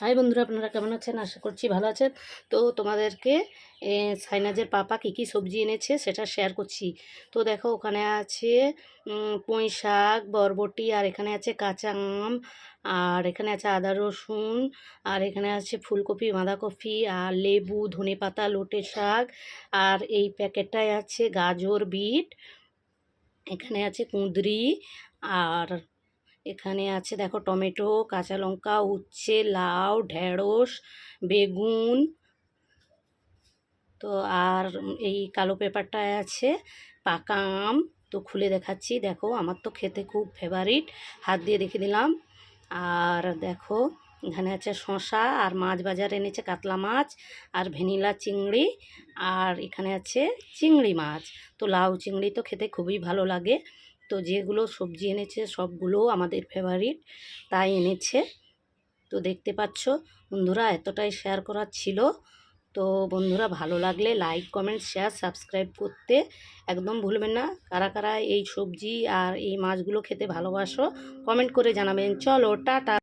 High বন্ধুরা, আপনারা কেমন আছেন? আশা করছি ভালো আছেন। তো তোমাদেরকে সাইনাজের পাপা কী কী সবজি এনেছে সেটা শেয়ার করছি। তো দেখো, ওখানে আছে পুঁই শাক, বরবটি, আর এখানে আছে কাঁচা আম, আর এখানে আছে আদা রসুন, আর এখানে আছে ফুলকপি, বাঁধাকপি, আর লেবু ধনেপাতা লোটে শাক, আর এই প্যাকেটটায় আছে গাজর, বিট, এখানে আছে কুঁদরি, আর এখানে আছে দেখো টমেটো, কাঁচা লঙ্কা, উচ্ছে, লাউ, ঢেঁড়স, বেগুন। তো আর এই কালো পেপারটায় আছে পাকা আম। তো খুলে দেখাচ্ছি, দেখো আমার তো খেতে খুব ফেভারিট হাত দিয়ে রেখে দিলাম আর দেখো এখানে আছে শশা আর মাছ বাজার এনেছে কাতলা মাছ, আর ভ্যানিলা চিংড়ি, আর এখানে আছে চিংড়ি মাছ। তো লাউ চিংড়ি তো খেতে খুবই ভালো লাগে। তো যেগুলো সবজি এনেছে সবগুলোও আমাদের ফেভারিট তাই এনেছে। তো দেখতে পাচ্ছ, বন্ধুরা এতটাই শেয়ার করার ছিল। তো বন্ধুরা ভালো লাগলে লাইক কমেন্ট শেয়ার সাবস্ক্রাইব করতে একদম ভুলবেন না। কারা কারা এই সবজি আর এই মাছগুলো খেতে ভালোবাসো কমেন্ট করে জানাবেন। চলো, টাটা।